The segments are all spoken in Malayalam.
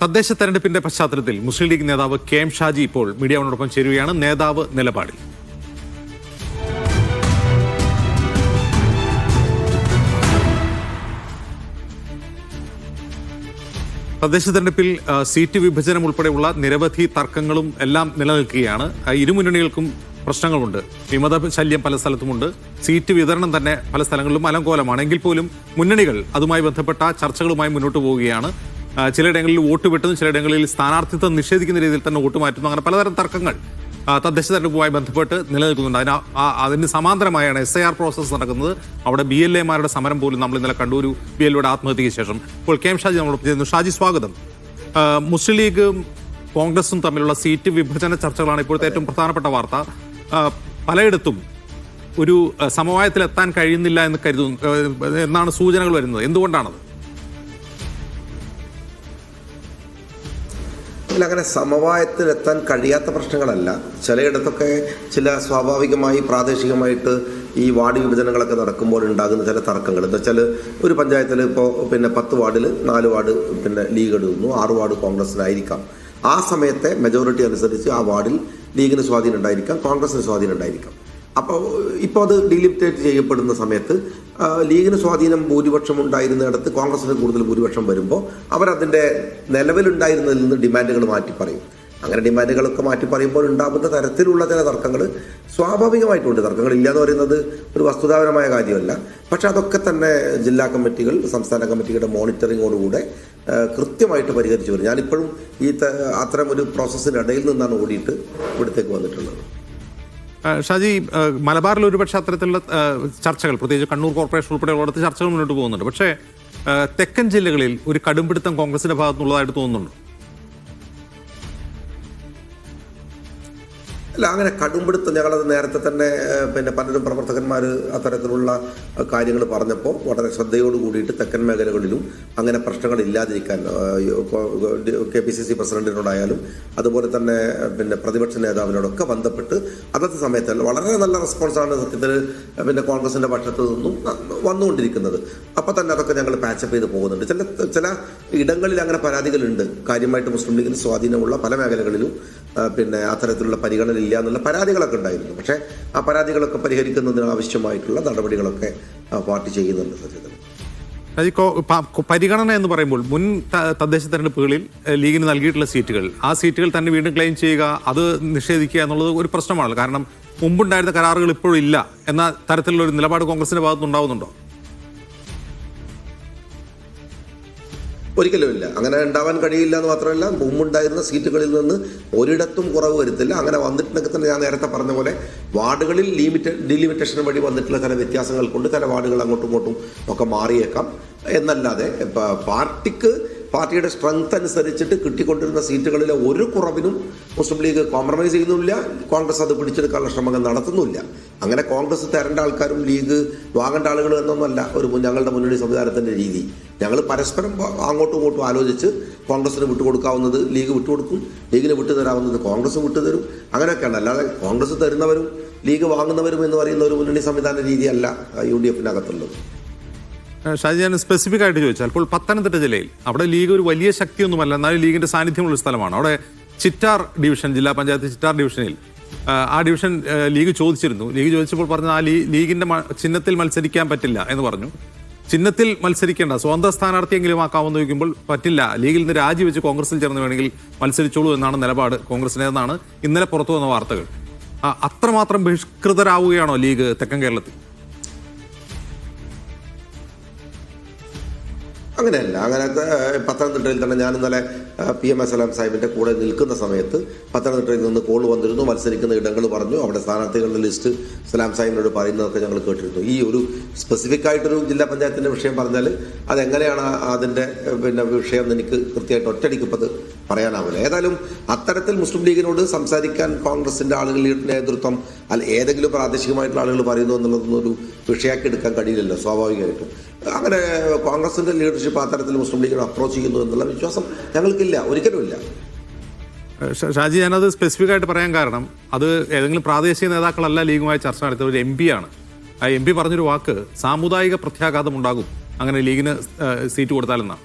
തദ്ദേശ തെരഞ്ഞെടുപ്പിന്റെ പശ്ചാത്തലത്തിൽ മുസ്ലിം ലീഗ് നേതാവ് കെ എം ഷാജി ഇപ്പോൾ മീഡിയയോടൊപ്പം ചേരുകയാണ് നേതാവ് നിലപാടിൽ. തദ്ദേശ തെരഞ്ഞെടുപ്പിൽ സീറ്റ് വിഭജനം ഉൾപ്പെടെയുള്ള നിരവധി തർക്കങ്ങളും എല്ലാം നിലനിൽക്കുകയാണ്. ഇരുമുന്നണികൾക്കും ഇരു മുന്നണികൾക്കും പ്രശ്നങ്ങളുണ്ട്. വിമത ശല്യം പല സ്ഥലത്തുമുണ്ട്. സീറ്റ് വിതരണം തന്നെ പല സ്ഥലങ്ങളിലും അലങ്കോലമാണ്. എങ്കിൽ പോലും മുന്നണികൾ അതുമായി ബന്ധപ്പെട്ട ചർച്ചകളുമായി മുന്നോട്ട് പോവുകയാണ്. ചിലയിടങ്ങളിൽ വോട്ട് വെട്ടുന്നു ചിലയിടങ്ങളിൽ സ്ഥാനാർത്ഥിത്വം നിഷേധിക്കുന്ന രീതിയിൽ തന്നെ വോട്ട് മാറ്റുന്നു. അങ്ങനെ പലതരം തർക്കങ്ങൾ തദ്ദേശ തെരഞ്ഞെടുപ്പുമായി ബന്ധപ്പെട്ട് നിലനിൽക്കുന്നുണ്ട്. അതിന് അതിന് സമാന്തരമായാണ് എസ് ഐ ആർ പ്രോസസ്സ് നടക്കുന്നത്. അവിടെ ബി എൽ എമാരുടെ സമരം പോലും നമ്മൾ ഇന്നലെ കണ്ടു. ഒരു ബി എൽ എയുടെ ആത്മഹത്യയ്ക്ക് ശേഷം. ഇപ്പോൾ കെ എം ഷാജി നമ്മളൊപ്പം ചെയ്യുന്നു. ഷാജി സ്വാഗതം. മുസ്ലിം ലീഗും കോൺഗ്രസും തമ്മിലുള്ള സീറ്റ് വിഭജന ചർച്ചകളാണ് ഇപ്പോഴത്തെ ഏറ്റവും പ്രധാനപ്പെട്ട വാർത്ത. പലയിടത്തും ഒരു സമവായത്തിലെത്താൻ കഴിയുന്നില്ല എന്ന് കരുതുന്നു എന്നാണ് സൂചനകൾ വരുന്നത്. എന്തുകൊണ്ടാണത്? ഇതിൽ അങ്ങനെ സമവായത്തിലെത്താൻ കഴിയാത്ത പ്രശ്നങ്ങളല്ല. ചിലയിടത്തൊക്കെ ചില സ്വാഭാവികമായി പ്രാദേശികമായിട്ട് ഈ വാർഡ് വിഭജനങ്ങളൊക്കെ നടക്കുമ്പോൾ ഉണ്ടാകുന്ന ചില തർക്കങ്ങൾ. എന്താ വെച്ചാൽ ഒരു പഞ്ചായത്തിൽ ഇപ്പോൾ പിന്നെ പത്ത് വാർഡിൽ നാല് വാർഡ് പിന്നെ ലീഗ് എടുക്കുന്നു ആറ് വാർഡ് കോൺഗ്രസിനായിരിക്കാം ആ സമയത്തെ മെജോറിറ്റി അനുസരിച്ച് ആ വാർഡിൽ ലീഗിന് സ്വാധീനം ഉണ്ടായിരിക്കാം കോൺഗ്രസിന് സ്വാധീനം ഉണ്ടായിരിക്കാം. അപ്പോൾ ഇപ്പോൾ അത് ഡിലിമിറ്റേറ്റ് ചെയ്യപ്പെടുന്ന സമയത്ത് ലീഗിന് സ്വാധീനം ഭൂരിപക്ഷം ഉണ്ടായിരുന്നിടത്ത് കോൺഗ്രസിന് കൂടുതൽ ഭൂരിപക്ഷം വരുമ്പോൾ അവരതിന്റെ നിലവിലുണ്ടായിരുന്നതിൽ നിന്ന് ഡിമാൻഡുകൾ മാറ്റി പറയും. അങ്ങനെ ഡിമാൻഡുകളൊക്കെ മാറ്റി പറയുമ്പോൾ ഉണ്ടാകുന്ന തരത്തിലുള്ള ചില തർക്കങ്ങൾ സ്വാഭാവികമായിട്ടുണ്ട്. തർക്കങ്ങൾ ഇല്ല എന്ന് പറയുന്നത് ഒരു വസ്തുതാപരമായ കാര്യമല്ല. പക്ഷെ അതൊക്കെ തന്നെ ജില്ലാ കമ്മിറ്റികൾ സംസ്ഥാന കമ്മിറ്റികളുടെ മോണിറ്ററിങ്ങോടുകൂടെ കൃത്യമായിട്ട് പരിഹരിച്ചു വരും. ഞാനിപ്പോഴും ഈ അത്തരം ഒരു പ്രോസസ്സിന്റെ ഇടയിൽ നിന്നാണ് ഓടിയിട്ട് ഇവിടത്തേക്ക് വന്നിട്ടുള്ളത്. ഷാജി മലബാറിൽ ഒരുപക്ഷെ അത്തരത്തിലുള്ള ചർച്ചകൾ പ്രത്യേകിച്ച് കണ്ണൂർ കോർപ്പറേഷൻ ഉൾപ്പെടെയുള്ളിടത്ത് ചർച്ചകൾ മുന്നോട്ട് പോകുന്നുണ്ട്. പക്ഷേ തെക്കൻ ജില്ലകളിൽ ഒരു കടുംപിടുത്തം കോൺഗ്രസിന്റെ ഭാഗത്തുനിന്നുള്ളതായിട്ട് തോന്നുന്നുണ്ട്. അല്ല അങ്ങനെ കടുംപിടുത്തം ഞങ്ങളത് നേരത്തെ തന്നെ പിന്നെ പലരും പ്രവർത്തകന്മാർ അത്തരത്തിലുള്ള കാര്യങ്ങൾ പറഞ്ഞപ്പോൾ വളരെ ശ്രദ്ധയോട് കൂടിയിട്ട് തെക്കൻ മേഖലകളിലും അങ്ങനെ പ്രശ്നങ്ങൾ ഇല്ലാതിരിക്കാൻ കെ പി സി സി പ്രസിഡന്റിനോടായാലും അതുപോലെ തന്നെ പിന്നെ പ്രതിപക്ഷ നേതാവിനോടൊക്കെ ബന്ധപ്പെട്ട് അതത് സമയത്തല്ല വളരെ നല്ല റെസ്പോൺസാണ് സത്യത്തിൽ പിന്നെ കോൺഗ്രസിന്റെ പക്ഷത്തു നിന്നും വന്നുകൊണ്ടിരിക്കുന്നത്. അപ്പോൾ തന്നെ അതൊക്കെ ഞങ്ങൾ പാച്ചപ്പ് ചെയ്ത് പോകുന്നുണ്ട്. ചില ചില ഇടങ്ങളിൽ അങ്ങനെ പരാതികളുണ്ട്. കാര്യമായിട്ട് മുസ്ലിം ലീഗിന് സ്വാധീനമുള്ള പല മേഖലകളിലും പിന്നെ അത്തരത്തിലുള്ള പരിഗണന ഇല്ല എന്നുള്ള പരാതികളൊക്കെ ഉണ്ടായിരുന്നു. പക്ഷേ ആ പരാതികളൊക്കെ പരിഹരിക്കുന്നതിന് ആവശ്യമായിട്ടുള്ള നടപടികളൊക്കെ പാർട്ടി ചെയ്യുന്നുണ്ട് സത്യത്തിൽ. പരിഗണന എന്ന് പറയുമ്പോൾ മുൻ തദ്ദേശ തെരഞ്ഞെടുപ്പുകളിൽ ലീഗിന് നൽകിയിട്ടുള്ള സീറ്റുകൾ ആ സീറ്റുകൾ തന്നെ വീണ്ടും ക്ലെയിം ചെയ്യുക അത് നിഷേധിക്കുക എന്നുള്ളത് ഒരു പ്രശ്നമാണ് കാരണം മുമ്പുണ്ടായിരുന്ന കരാറുകൾ ഇപ്പോഴും ഇല്ല എന്ന തരത്തിലുള്ള ഒരു നിലപാട് കോൺഗ്രസിന്റെ ഭാഗത്തുനിന്നുണ്ടാവുന്നുണ്ടോ ഒരിക്കലും ഇല്ല. അങ്ങനെ ഉണ്ടാവാൻ കഴിയില്ല എന്ന് മാത്രമല്ല മുമ്പുണ്ടായിരുന്ന സീറ്റുകളിൽ നിന്ന് ഒരിടത്തും കുറവ് വരുത്തില്ല. അങ്ങനെ വന്നിട്ടുണ്ടെങ്കിൽ തന്നെ ഞാൻ നേരത്തെ പറഞ്ഞ പോലെ വാർഡുകളിൽ ലിമിറ്റ് ഡിലിമിറ്റേഷൻ വഴി വന്നിട്ടുള്ള ചില വ്യത്യാസങ്ങൾ കൊണ്ട് ചില വാർഡുകൾ അങ്ങോട്ടും ഇങ്ങോട്ടും ഒക്കെ മാറിയേക്കാം. എന്നല്ലാതെ പാർട്ടിക്ക് പാർട്ടിയുടെ സ്ട്രെങ്ത് അനുസരിച്ചിട്ട് കിട്ടിക്കൊണ്ടിരുന്ന സീറ്റുകളിലെ ഒരു കുറവിനും മുസ്ലിം ലീഗ് കോംപ്രമൈസ് ചെയ്യുന്നില്ല കോൺഗ്രസ് അത് പിടിച്ചെടുക്കാനുള്ള ശ്രമങ്ങൾ നടത്തുന്നില്ല അങ്ങനെ കോൺഗ്രസ് തരേണ്ട ആൾക്കാരും ലീഗ് വാങ്ങേണ്ട ആളുകൾ എന്നൊന്നല്ല ഒരു ഞങ്ങളുടെ മുന്നണി സംവിധാനത്തിന്റെ രീതി. ഞങ്ങൾ പരസ്പരം അങ്ങോട്ടും ഇങ്ങോട്ടും ആലോചിച്ച് കോൺഗ്രസിന് വിട്ടുകൊടുക്കാവുന്നത് ലീഗ് വിട്ടുകൊടുക്കും ലീഗിന് വിട്ടുതരാവുന്നത് കോൺഗ്രസ് വിട്ടുതരും. അങ്ങനെയൊക്കെയാണ്. അല്ലാതെ കോൺഗ്രസ് തരുന്നവരും ലീഗ് വാങ്ങുന്നവരും എന്ന് പറയുന്ന ഒരു മുന്നണി സംവിധാന രീതിയല്ല യു ഡി എഫിനകത്തുള്ളത് ഷാജി ഞാൻ സ്പെസിഫിക് ആയിട്ട് ചോദിച്ചാൽ ഇപ്പോൾ പത്തനംതിട്ട ജില്ലയിൽ അവിടെ ലീഗ് ഒരു വലിയ ശക്തിയൊന്നുമല്ല എന്നാലും ലീഗിന്റെ സാന്നിധ്യമുള്ള സ്ഥലമാണ്. അവിടെ ചിറ്റാർ ഡിവിഷൻ ജില്ലാ പഞ്ചായത്ത് ചിറ്റാർ ഡിവിഷനിൽ ആ, ഡിവിഷൻ ലീഗ് ചോദിച്ചിരുന്നു. ലീഗ് ചോദിച്ചപ്പോൾ പറഞ്ഞ ആ ലീഗിന്റെ ചിഹ്നത്തിൽ മത്സരിക്കാൻ പറ്റില്ല എന്ന് പറഞ്ഞു. ചിഹ്നത്തിൽ മത്സരിക്കേണ്ട സ്വന്തം സ്ഥാനാർത്ഥിയെങ്കിലും ആക്കാമെന്ന് ചോദിക്കുമ്പോൾ പറ്റില്ല. ലീഗിൽ നിന്ന് രാജിവെച്ച് കോൺഗ്രസിൽ ചേർന്ന് വേണമെങ്കിൽ മത്സരിച്ചോളൂ എന്നാണ് നിലപാട് കോൺഗ്രസിനേതെന്നാണ് ഇന്നലെ പുറത്തു വന്ന വാർത്തകൾ അത്രമാത്രം ബഹിഷ്കൃതരാവുകയാണോ ലീഗ് തെക്കൻ കേരളത്തിൽ? അങ്ങനെയല്ല. അങ്ങനെ പത്തനംതിട്ടയിൽ തന്നെ ഞാൻ ഇന്നലെ പി എം എസ് സലാം സാഹിബിന്റെ കൂടെ നിൽക്കുന്ന സമയത്ത് പത്തനംതിട്ടയിൽ നിന്ന് കോൾ വന്നിരുന്നു മത്സരിക്കുന്ന ഇടങ്ങൾ പറഞ്ഞു. അവിടെ സ്ഥാനാർത്ഥികളുടെ ലിസ്റ്റ് സലാം സാഹിബിനോട് പറയുന്നതൊക്കെ ഞങ്ങൾ കേട്ടിരുന്നു. ഈ ഒരു സ്പെസിഫിക് ആയിട്ടൊരു ജില്ലാ പഞ്ചായത്തിന്റെ വിഷയം പറഞ്ഞാൽ അതെങ്ങനെയാണ് അതിന്റെ പിന്നെ വിഷയം എനിക്ക് കൃത്യമായിട്ട് ഒറ്റയടിക്ക് ഇപ്പത് പറയാനാവില്ല. ഏതായാലും അത്തരത്തിൽ മുസ്ലിം ലീഗിനോട് സംസാരിക്കാൻ കോൺഗ്രസിന്റെ ആളുകളുടെ നേതൃത്വം അല്ല ഏതെങ്കിലും പ്രാദേശികമായിട്ടുള്ള ആളുകൾ പറയുന്നു എന്നുള്ളതൊന്നും ഒരു വിഷയാക്കി എടുക്കാൻ കഴിയില്ലല്ലോ സ്വാഭാവികമായിട്ടും. അങ്ങനെ കോൺഗ്രസിന്റെ ലീഡർഷിപ്പ് അത്തരത്തിൽ മുസ്ലിം ലീഗിനെ അപ്രോച്ച് ചെയ്യുന്നു എന്നുള്ള വിശ്വാസം ഞങ്ങൾക്കില്ല ഒരിക്കലുമില്ല. ഷാജി ഞാനത് സ്പെസിഫിക് ആയിട്ട് പറയാൻ കാരണം അത് ഏതെങ്കിലും പ്രാദേശിക നേതാക്കളല്ല ലീഗുമായി ചർച്ച നടത്തിയ ഒരു എം പി ആണ്. ആ എം പി പറഞ്ഞൊരു വാക്ക് സാമുദായിക പ്രത്യാഘാതം ഉണ്ടാകും. അങ്ങനെ ലീഗിന് സീറ്റ് കൊടുത്താലെന്നാണ്.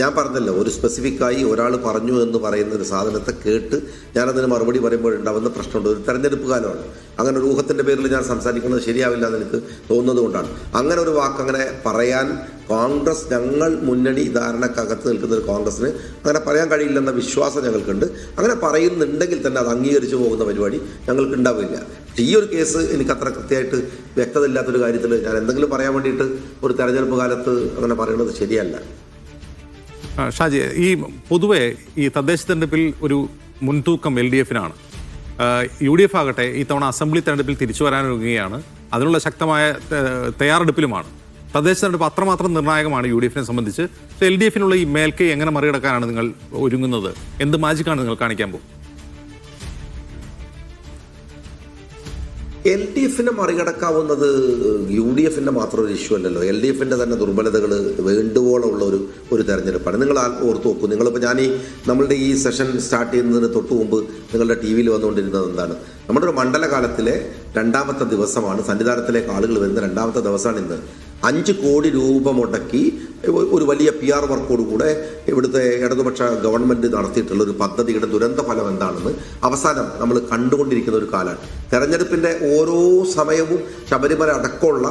ഞാൻ പറഞ്ഞല്ലോ ഒരു സ്പെസിഫിക്കായി ഒരാൾ പറഞ്ഞു എന്ന് പറയുന്ന ഒരു സാധനത്തെ കേട്ട് ഞാനതിന് മറുപടി പറയുമ്പോൾ ഉണ്ടാവുന്ന പ്രശ്നമുണ്ട്. ഒരു തെരഞ്ഞെടുപ്പ് കാലമാണ് അങ്ങനെ ഒരു ഊഹത്തിന്റെ പേരിൽ ഞാൻ സംസാരിക്കുന്നത് ശരിയാവില്ല എന്ന് എനിക്ക് തോന്നുന്നത് കൊണ്ടാണ്. അങ്ങനെ ഒരു വാക്ക് അങ്ങനെ പറയാൻ കോൺഗ്രസ് ഞങ്ങൾ മുന്നണി ധാരണക്കകത്ത് നിൽക്കുന്ന ഒരു കോൺഗ്രസ്സിന് അങ്ങനെ പറയാൻ കഴിയില്ലെന്ന വിശ്വാസം ഞങ്ങൾക്കുണ്ട്. അങ്ങനെ പറയുന്നുണ്ടെങ്കിൽ തന്നെ അത് അംഗീകരിച്ചു പോകുന്ന പരിപാടി ഞങ്ങൾക്ക് ഉണ്ടാവില്ല പക്ഷേ ഈ ഒരു കേസ് എനിക്ക് അത്ര കൃത്യമായിട്ട് വ്യക്തത ഇല്ലാത്തൊരു കാര്യത്തിൽ ഞാൻ എന്തെങ്കിലും പറയാൻ വേണ്ടിയിട്ട് ഒരു തെരഞ്ഞെടുപ്പ് കാലത്ത് അങ്ങനെ പറയുന്നത് ശരിയല്ല. ഷാജി ഈ പൊതുവെ ഈ തദ്ദേശ തെരഞ്ഞെടുപ്പിൽ ഒരു മുൻതൂക്കം എൽ ഡി എഫിനാണ്. യു ഡി എഫ് ആകട്ടെ ഈ തവണ അസംബ്ലി തെരഞ്ഞെടുപ്പിൽ തിരിച്ചു വരാനൊരുങ്ങുകയാണ്. അതിനുള്ള ശക്തമായ തയ്യാറെടുപ്പിലുമാണ്. തദ്ദേശ തെരഞ്ഞെടുപ്പ് അത്രമാത്രം നിർണായകമാണ് യു ഡി എഫിനെ സംബന്ധിച്ച്. എൽ ഡി എഫിനുള്ള ഈ മേൽക്കൈ എങ്ങനെ മറികടക്കാനാണ് നിങ്ങൾ ഒരുങ്ങുന്നത്? എന്ത് മാജിക്കാണ് നിങ്ങൾ കാണിക്കാൻ പോകും എൽ ഡി എഫിനെ മറികടക്കാവുന്നത് യു ഡി എഫിന്റെ മാത്രം ഒരു ഇഷ്യൂ അല്ലല്ലോ. എൽ ഡി എഫിന്റെ തന്നെ ദുർബലതകൾ വേണ്ടുവോളമുള്ള ഒരു ഒരു തെരഞ്ഞെടുപ്പാണ്. നിങ്ങൾ ഓർത്ത് നോക്കൂ. നിങ്ങളിപ്പോൾ ഞാൻ ഈ നമ്മളുടെ ഈ സെഷൻ സ്റ്റാർട്ട് ചെയ്യുന്നതിന് തൊട്ട് മുമ്പ് നിങ്ങളുടെ ടി വിയിൽ വന്നുകൊണ്ടിരുന്നത് എന്താണ്? നമ്മുടെ ഒരു മണ്ഡലകാലത്തിലെ രണ്ടാമത്തെ ദിവസമാണ് സന്നിധാനത്തിലേക്ക് ആളുകൾ വരുന്ന രണ്ടാമത്തെ ദിവസമാണ് ഇന്ന്. അഞ്ച് കോടി രൂപ മുടക്കി ഒരു വലിയ പി ആർ വർക്കോടുകൂടെ ഇവിടുത്തെ ഇടതുപക്ഷ ഗവൺമെന്റ് നടത്തിയിട്ടുള്ള ഒരു പദ്ധതിയുടെ ദുരന്ത ഫലം എന്താണെന്ന് അവസാനം നമ്മൾ കണ്ടുകൊണ്ടിരിക്കുന്ന ഒരു കാലമാണ് തെരഞ്ഞെടുപ്പിന്റെ ഓരോ സമയവും ശബരിമല അടക്കമുള്ള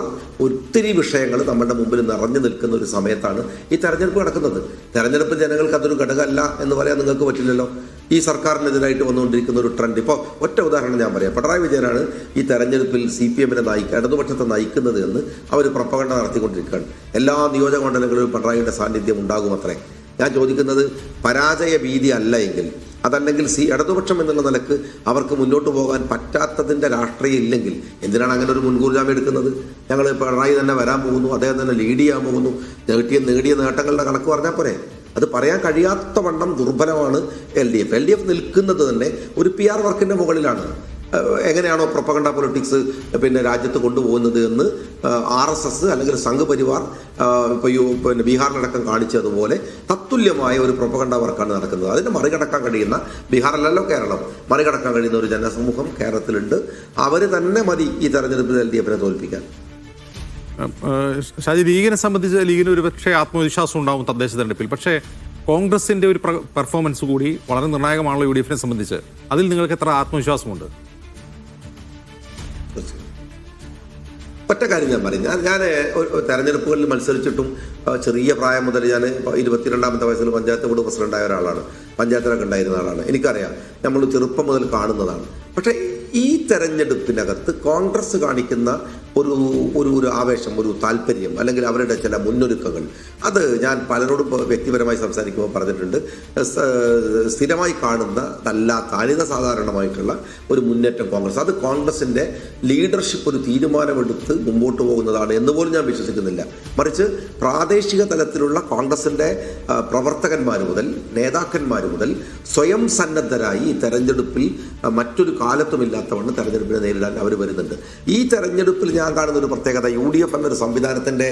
ഒത്തിരി വിഷയങ്ങൾ നമ്മുടെ മുമ്പിൽ നിറഞ്ഞു നിൽക്കുന്ന ഒരു സമയത്താണ് ഈ തെരഞ്ഞെടുപ്പ് നടക്കുന്നത്. തെരഞ്ഞെടുപ്പ് ജനങ്ങൾക്ക് അതൊരു ഘടകമല്ല എന്ന് പറയാൻ നിങ്ങൾക്ക് പറ്റില്ലല്ലോ. ഈ സർക്കാരിനെതിരായിട്ട് വന്നുകൊണ്ടിരിക്കുന്ന ഒരു ട്രെൻഡ് ഇപ്പോൾ ഒറ്റ ഉദാഹരണം ഞാൻ പറയാം. പിണറായി വിജയനാണ് ഈ തെരഞ്ഞെടുപ്പിൽ സി പി എമ്മിനെ നയിക്കുക ഇടതുപക്ഷത്തെ നയിക്കുന്നത് എന്ന് അവർ പ്രപ്പകണ്ട നടത്തിക്കൊണ്ടിരിക്കുകയാണ്. എല്ലാ നിയോജക മണ്ഡലങ്ങളിലും പിണറായിയുടെ സാന്നിധ്യം ഉണ്ടാകും അത്രേ ഞാൻ ചോദിക്കുന്നത് പരാജയ ഭീതി അല്ല എങ്കിൽ അതല്ലെങ്കിൽ സി ഇടതുപക്ഷം എന്നുള്ള നിലയ്ക്ക് അവർക്ക് മുന്നോട്ട് പോകാൻ പറ്റാത്തതിന്റെ രാഷ്ട്രീയം ഇല്ലെങ്കിൽ എന്തിനാണ് അങ്ങനെ ഒരു മുൻകൂർ ജാമ്യം എടുക്കുന്നത്? ഞങ്ങൾ പിണറായി തന്നെ വരാൻ പോകുന്നു അദ്ദേഹം തന്നെ ലീഡ് ചെയ്യാൻ പോകുന്നു. നേടിയ നേടിയ നേട്ടങ്ങളുടെ കണക്ക് പറഞ്ഞാൽ പോരെ. അത് പറയാൻ കഴിയാത്ത വണ്ണം ദുർബലമാണ് L D F L D F നിൽക്കുന്നത് തന്നെ ഒരു പി ആർ വർക്കിന്റെ മുകളിലാണ്. എങ്ങനെയാണോ പ്രൊപ്പഗണ്ട പൊളിറ്റിക്സ് പിന്നെ രാജ്യത്ത് കൊണ്ടുപോകുന്നത് എന്ന് ആർ എസ് എസ് അല്ലെങ്കിൽ സംഘ് പരിവാർ ഇപ്പോൾ യു പിന്നെ ബീഹാറിലടക്കം കാണിച്ചതുപോലെ തത്തുല്യമായ ഒരു പ്രൊപ്പഗണ്ട വർക്കാണ് നടക്കുന്നത്. അതിനെ മറികടക്കാൻ കഴിയുന്ന ബീഹാറിലല്ലോ കേരളം. മറികടക്കാൻ കഴിയുന്ന ഒരു ജനസമൂഹം കേരളത്തിലുണ്ട്. അവർ തന്നെ മതി ഈ തെരഞ്ഞെടുപ്പിൽ എൽ ഡി എഫിനെ തോൽപ്പിക്കാൻ. ഷാജി ലീഗിനെ സംബന്ധിച്ച് ലീഗിന് ഒരു പക്ഷേ ആത്മവിശ്വാസം ഉണ്ടാവും തദ്ദേശ തെരഞ്ഞെടുപ്പിൽ. പക്ഷേ കോൺഗ്രസിന്റെ ഒരു പെർഫോമൻസ് കൂടി വളരെ നിർണായകമാണല്ലോ യു ഡി എഫിനെ സംബന്ധിച്ച്. അതിൽ നിങ്ങൾക്ക് എത്ര ആത്മവിശ്വാസമുണ്ട്? ഒറ്റ കാര്യം ഞാൻ പറയും. ഞാൻ ഞാൻ തെരഞ്ഞെടുപ്പുകളിൽ മത്സരിച്ചിട്ടും ചെറിയ പ്രായം മുതൽ ഞാൻ ഇരുപത്തിരണ്ടാമത്തെ വയസ്സിൽ പഞ്ചായത്ത് ബോർഡ് പ്രസിഡന്റായ ഒരാളാണ്. പഞ്ചായത്തിലൊക്കെ ഉണ്ടായിരുന്ന ആളാണ്. എനിക്കറിയാം. നമ്മൾ ചെറുപ്പം മുതൽ കാണുന്നതാണ്. പക്ഷേ ഈ തെരഞ്ഞെടുപ്പിനകത്ത് കോൺഗ്രസ് കാണിക്കുന്ന ഒരു ഒരു ഒരു ആവേശം ഒരു താല്പര്യം അല്ലെങ്കിൽ അവരുടെ ചില മുന്നൊരുക്കങ്ങൾ. അത് ഞാൻ പലരോടും വ്യക്തിപരമായി സംസാരിക്കുമ്പോൾ പറഞ്ഞിട്ടുണ്ട്. സ്ഥിരമായി കാണുന്ന നല്ല അനിത സാധാരണമായിട്ടുള്ള ഒരു മുന്നേറ്റം കോൺഗ്രസ്. അത് കോൺഗ്രസിന്റെ ലീഡർഷിപ്പ് ഒരു തീരുമാനമെടുത്ത് മുമ്പോട്ട് പോകുന്നതാണ് എന്ന് പോലും ഞാൻ വിശ്വസിക്കുന്നില്ല. മറിച്ച് പ്രാദേശിക തലത്തിലുള്ള കോൺഗ്രസിന്റെ പ്രവർത്തകന്മാർ മുതൽ നേതാക്കന്മാർ മുതൽ സ്വയം സന്നദ്ധരായി ഈ തെരഞ്ഞെടുപ്പിൽ മറ്റൊരു കാലത്തുമില്ലാത്തവണ്ണം തെരഞ്ഞെടുപ്പിനെ നേരിടാൻ അവർ വരുന്നുണ്ട്. ഈ തെരഞ്ഞെടുപ്പിൽ ഞാൻ കാണുന്ന ഒരു പ്രത്യേകത യു ഡി എഫ് എന്നൊരു സംവിധാനത്തിന്റെ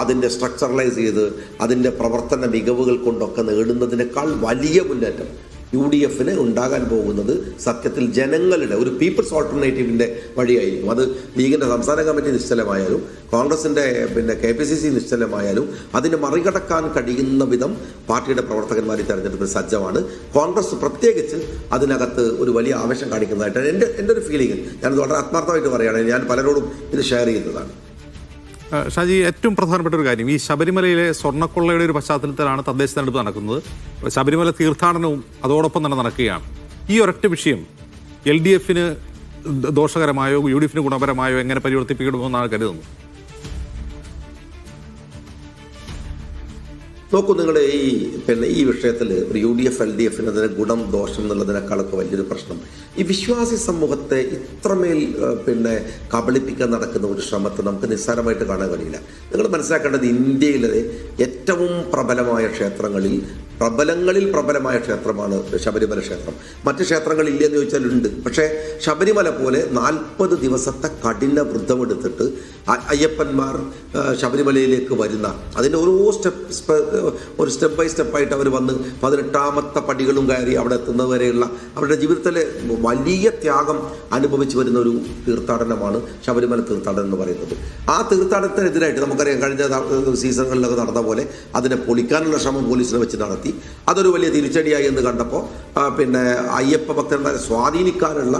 അതിന്റെ സ്ട്രക്ചറലൈസ് ചെയ്ത് അതിന്റെ പ്രവർത്തന മികവുകൾ കൊണ്ടൊക്കെ നേടുന്നതിനേക്കാൾ വലിയ മുന്നേറ്റം. യു ഡി എഫിന് ഉണ്ടാകാൻ പോകുന്നത് സത്യത്തിൽ ജനങ്ങളുടെ ഒരു പീപ്പിൾസ് ഓൾട്ടർനേറ്റീവിന്റെ വഴിയായിരിക്കും. അത് ലീഗിന്റെ സംസ്ഥാന കമ്മിറ്റി നിശ്ചലമായാലും കോൺഗ്രസിന്റെ പിന്നെ കെ പി സി സി നിശ്ചലമായാലും അതിനെ മറികടക്കാൻ കഴിയുന്ന വിധം പാർട്ടിയുടെ പ്രവർത്തകന്മാർ ഈ തെരഞ്ഞെടുപ്പിൽ സജ്ജമാണ്. കോൺഗ്രസ് പ്രത്യേകിച്ച് അതിനകത്ത് ഒരു വലിയ ആവേശം കാണിക്കുന്നതായിട്ടാണ് എന്റെ എന്റെ ഒരു ഫീലിംഗ് ഞാനത് വളരെ ആത്മാർത്ഥമായിട്ട് പറയുകയാണെങ്കിൽ ഞാൻ പലരോടും ഇത് ഷെയർ ചെയ്യുന്നതാണ്. ഷാജി ഏറ്റവും പ്രധാനപ്പെട്ട ഒരു കാര്യം ഈ ശബരിമലയിലെ സ്വർണക്കൊള്ളയുടെ ഒരു പശ്ചാത്തലത്തിലാണ് തദ്ദേശ തെരഞ്ഞെടുപ്പ് നടക്കുന്നത്. ശബരിമല തീർത്ഥാടനവും അതോടൊപ്പം തന്നെ നടക്കുകയാണ്. ഈ ഒരൊറ്റ വിഷയം എൽ ഡി എഫിന് ദോഷകരമായോ യു ഡി എഫിന് ഗുണപരമായോ എങ്ങനെ പരിവർത്തിപ്പിക്കണമെന്നാണ് കരുതുന്നത്? നോക്കൂ നിങ്ങൾ ഈ പിന്നെ ഈ വിഷയത്തിൽ U D F L D എഫിന് അതിന് ഗുണം ദോഷം എന്നുള്ളതിനേക്കാളൊക്കെ വലിയൊരു പ്രശ്നം. ഈ വിശ്വാസി സമൂഹത്തെ ഇത്രമേൽ പിന്നെ കബളിപ്പിക്കാൻ നടക്കുന്ന ഒരു ശ്രമത്തെ നമുക്ക് നിസ്സാരമായിട്ട് കാണാൻ കഴിയില്ല. നിങ്ങൾ മനസ്സിലാക്കേണ്ടത് ഇന്ത്യയിലെ ഏറ്റവും പ്രബലമായ ക്ഷേത്രങ്ങളിൽ പ്രബലങ്ങളിൽ പ്രബലമായ ക്ഷേത്രമാണ് ശബരിമല ക്ഷേത്രം. മറ്റ് ക്ഷേത്രങ്ങൾ ഇല്ലെന്ന് ചോദിച്ചാൽ ഉണ്ട് പക്ഷേ ശബരിമല പോലെ നാൽപ്പത് ദിവസത്തെ കഠിന വൃദ്ധമെടുത്തിട്ട് അയ്യപ്പന്മാർ ശബരിമലയിലേക്ക് വരുന്ന അതിന്റെ ഓരോ സ്റ്റെപ്പ് ഒരു സ്റ്റെപ്പ് ബൈ സ്റ്റെപ്പായിട്ട് അവർ വന്ന് പതിനെട്ടാമത്തെ പടികളും കയറി അവിടെ എത്തുന്നതുവരെയുള്ള അവരുടെ ജീവിതത്തിലെ വലിയ ത്യാഗം അനുഭവിച്ചു വരുന്ന ഒരു തീർത്ഥാടനമാണ് ശബരിമല തീർത്ഥാടനം എന്ന് പറയുന്നത്. ആ തീർത്ഥാടനത്തിനെതിരായിട്ട് നമുക്കറിയാം കഴിഞ്ഞ സീസണുകളിലൊക്കെ നടന്ന പോലെ അതിനെ പൊളിക്കാനുള്ള ശ്രമം പോലീസിനെ വെച്ച് നടത്തി. അതൊരു വലിയ തിരിച്ചടിയായി എന്ന് കണ്ടപ്പോൾ പിന്നെ അയ്യപ്പ ഭക്തന്മാരെ സ്വാധീനിക്കാനുള്ള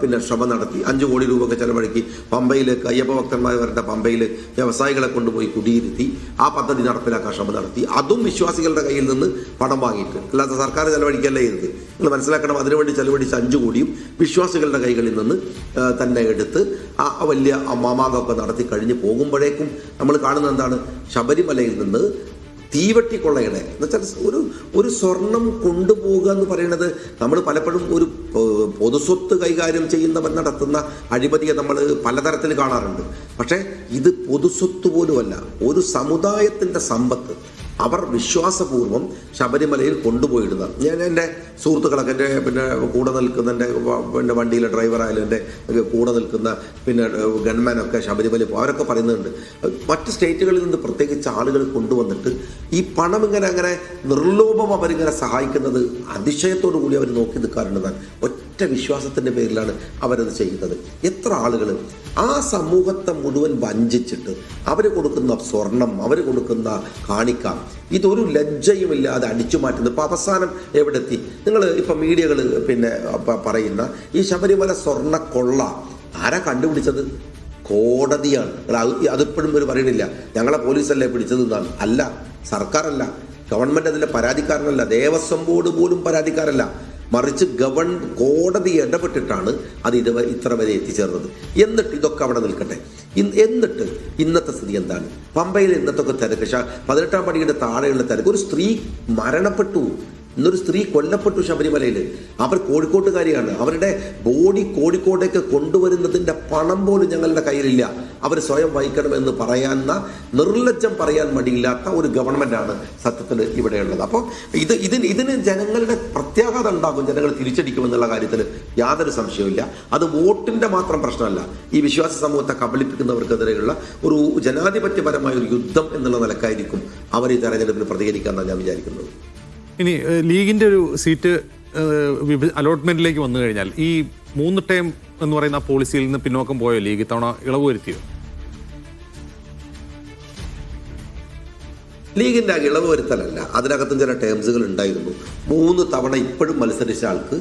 പിന്നെ ശ്രമം നടത്തി. അഞ്ച് കോടി രൂപ ഒക്കെ ചെലവഴിക്കി പമ്പയിലേക്ക് അയ്യപ്പ ഭക്തന്മാർ വരേണ്ട പമ്പയിൽ വ്യവസായികളെ കൊണ്ടുപോയി കുടിയിരുത്തി ആ പദ്ധതി നടപ്പിലാക്കാൻ ശ്രമം നടത്തി. അതും വിശ്വാസികളുടെ കയ്യിൽ നിന്ന് പണം വാങ്ങിയിട്ട്. അല്ലാതെ സർക്കാർ ചെലവഴിക്കല്ലേ ചെയ്തത് നിങ്ങൾ മനസ്സിലാക്കണം അതിനുവേണ്ടി ചെലവഴിച്ച അഞ്ച് കോടിയും വിശ്വാസികളുടെ കൈകളിൽ നിന്ന് തന്നെ എടുത്ത് ആ വലിയ മാമാകമൊക്കെ നടത്തി കഴിഞ്ഞ് പോകുമ്പോഴേക്കും നമ്മൾ കാണുന്ന എന്താണ്? ശബരിമലയിൽ നിന്ന് തീവട്ടി കൊള്ളയുടെ എന്നുവെച്ചാൽ ഒരു ഒരു സ്വർണം കൊണ്ടുപോകുക എന്ന് പറയുന്നത് നമ്മൾ പലപ്പോഴും ഒരു പൊതുസ്വത്ത് കൈകാര്യം ചെയ്യുന്നവർ നടത്തുന്ന അഴിമതിയെ നമ്മൾ പലതരത്തിൽ കാണാറുണ്ട്. പക്ഷേ ഇത് പൊതുസ്വത്ത് പോലുമല്ല. ഒരു സമുദായത്തിന്റെ സമ്പത്ത് അവർ വിശ്വാസപൂർവം ശബരിമലയിൽ കൊണ്ടുപോയിടുന്ന ഞാൻ എന്റെ സുഹൃത്തുക്കളൊക്കെ എന്റെ പിന്നെ കൂടെ നിൽക്കുന്ന എന്റെ പിന്നെ വണ്ടിയിലെ ഡ്രൈവറായാലും എന്റെ കൂടെ നിൽക്കുന്ന പിന്നെ ഗൺമാനൊക്കെ ശബരിമല പോകും അവരൊക്കെ പറയുന്നുണ്ട്. മറ്റ് സ്റ്റേറ്റുകളിൽ നിന്ന് പ്രത്യേകിച്ച് ആളുകൾ കൊണ്ടുവന്നിട്ട് ഈ പണം ഇങ്ങനെ അങ്ങനെ നിർലോഭം അവരിങ്ങനെ സഹായിക്കുന്നത് അതിശയത്തോടു കൂടി അവർ നോക്കി നിൽക്കാറുണ്ട് ഒറ്റ വിശ്വാസത്തിന്റെ പേരിലാണ് അവരത് ചെയ്യുന്നത്. എത്ര ആളുകൾ ആ സമൂഹത്തെ മുഴുവൻ വഞ്ചിച്ചിട്ട് അവർ കൊടുക്കുന്ന സ്വർണം അവർ കൊടുക്കുന്ന കാണിക്ക ഇതൊരു ലജ്ജയുമില്ലാതെ അടിച്ചു മാറ്റുന്നത്. ഇപ്പം അവസാനം എവിടെ എത്തി നിങ്ങൾ ഇപ്പം മീഡിയകൾ പിന്നെ പറയുന്ന ഈ ശബരിമല സ്വർണ കൊള്ള ആരാ കണ്ടുപിടിച്ചത്? കോടതിയാണ്. അതിപ്പോഴും ഒരു പറയണില്ല ഞങ്ങളെ പോലീസല്ലേ പിടിച്ചത് എന്നാണ്. അല്ല സർക്കാരല്ല. ഗവൺമെന്റ് അതിന്റെ പരാതിക്കാരനല്ല. ദേവസ്വം ബോർഡ് പോലും പരാതിക്കാരല്ല. മറിച്ച് ഗവൺ കോടതി ഇടപെട്ടിട്ടാണ് അത് ഇതുവരെ ഇത്ര വരെ എത്തിച്ചേർന്നത്. എന്നിട്ട് ഇതൊക്കെ അവിടെ നിൽക്കട്ടെ. എന്നിട്ട് ഇന്നത്തെ സ്ഥിതി എന്താണ്? പമ്പയിൽ ഇന്നത്തെ തിരക്ക്. പതിനെട്ടാം പടിയുടെ താഴെയുള്ള തിരക്ക്. ഒരു സ്ത്രീ മരണപ്പെട്ടു. ഇന്നൊരു സ്ത്രീ കൊല്ലപ്പെട്ടു ശബരിമലയിൽ അവർ കോഴിക്കോട്ടുകാരിയാണ്. അവരുടെ ബോഡി കോഴിക്കോട്ടേക്ക് കൊണ്ടുവരുന്നതിന്റെ പണം പോലും ഞങ്ങളുടെ കയ്യിലില്ല. അവർ സ്വയം വഹിക്കണമെന്ന് പറയാവുന്ന നിർലജ്ജം പറയാൻ മടിയില്ലാത്ത ഒരു ഗവൺമെന്റാണ് സത്യത്തിൽ ഇവിടെയുള്ളത്. അപ്പോൾ ഇത് ഇതിന് ഇതിന് ജനങ്ങളുടെ പ്രത്യാഘാതം ഉണ്ടാകും. ജനങ്ങൾ തിരിച്ചടിക്കുമെന്നുള്ള കാര്യത്തിൽ യാതൊരു സംശയവുമില്ല. അത് വോട്ടിന്റെ മാത്രം പ്രശ്നമല്ല. ഈ വിശ്വാസ സമൂഹത്തെ കബളിപ്പിക്കുന്നവർക്കെതിരെയുള്ള ഒരു ജനാധിപത്യപരമായ ഒരു യുദ്ധം എന്നുള്ള നിലക്കായിരിക്കും അവർ ഈ തെരഞ്ഞെടുപ്പിൽ പ്രതികരിക്കാമെന്നാണ് ഞാൻ വിചാരിക്കുന്നത്. ഇനി ലീഗിന്റെ ഒരു സീറ്റ് അലോട്ട്മെന്റിലേക്ക് വന്നു കഴിഞ്ഞാൽ ഈ മൂന്ന് ടൈം എന്ന് പറയുന്ന പോളിസിയിൽ നിന്ന് പിന്നോക്കം പോയോ? ലീഗ് ഇത്തവണ ഇളവ് വരുത്തിയോ? ലീഗിന്റെ ഇളവ് വരുത്തലല്ല. അതിനകത്തും ചില ടേംസുകൾ ഉണ്ടായിരുന്നു. മൂന്ന് തവണ ഇപ്പോഴും മത്സരിച്ച ആൾക്ക്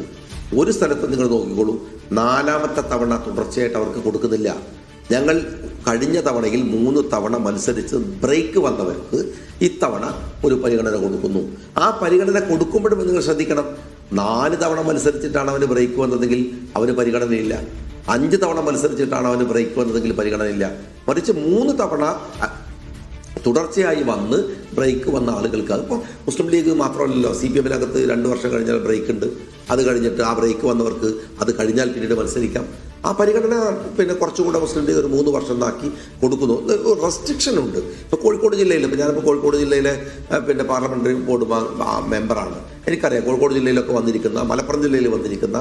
ഒരു സ്ഥലത്ത് നിങ്ങൾ നോക്കിക്കോളൂ. നാലാമത്തെ തവണ തുടർച്ചയായിട്ട് അവർക്ക് കൊടുക്കുന്നില്ല. ഞങ്ങൾ കഴിഞ്ഞ തവണയിൽ മൂന്ന് തവണ മത്സരിച്ച് ബ്രേക്ക് വന്നവർക്ക് ഇത്തവണ ഒരു പരിഗണന കൊടുക്കുന്നു. ആ പരിഗണന കൊടുക്കുമ്പോഴും നിങ്ങൾ ശ്രദ്ധിക്കണം. നാല് തവണ മത്സരിച്ചിട്ടാണ് അവന് ബ്രേക്ക് വന്നതെങ്കിൽ അവന് പരിഗണനയില്ല. അഞ്ച് തവണ മത്സരിച്ചിട്ടാണ് അവന് ബ്രേക്ക് വന്നതെങ്കിൽ പരിഗണനയില്ല. മറിച്ച് മൂന്ന് തവണ തുടർച്ചയായി വന്ന് ബ്രേക്ക് വന്ന ആളുകൾക്ക് അതിപ്പോൾ മുസ്ലിം ലീഗ് മാത്രമല്ലല്ലോ സി പി എമ്മിനകത്ത് രണ്ട് വർഷം കഴിഞ്ഞാൽ ബ്രേക്ക് ഉണ്ട്. അത് കഴിഞ്ഞിട്ട് ആ ബ്രേക്ക് വന്നവർക്ക് അത് കഴിഞ്ഞാൽ പിന്നീട് മത്സരിക്കാം. ആ പരിഗണന പിന്നെ കുറച്ചുകൂടെ മുസ്ലിം ലീഗ് ഒരു മൂന്ന് വർഷം താക്കി കൊടുക്കുന്നു. റെസ്ട്രിക്ഷൻ ഉണ്ട്. ഇപ്പോൾ കോഴിക്കോട് ജില്ലയിൽ ഇപ്പോൾ ഞാനിപ്പോൾ കോഴിക്കോട് ജില്ലയിലെ പിന്നെ പാർലമെന്ററി ബോർഡ് മെമ്പറാണ് എനിക്കറിയാം കോഴിക്കോട് ജില്ലയിലൊക്കെ വന്നിരിക്കുന്ന മലപ്പുറം ജില്ലയിൽ വന്നിരിക്കുന്ന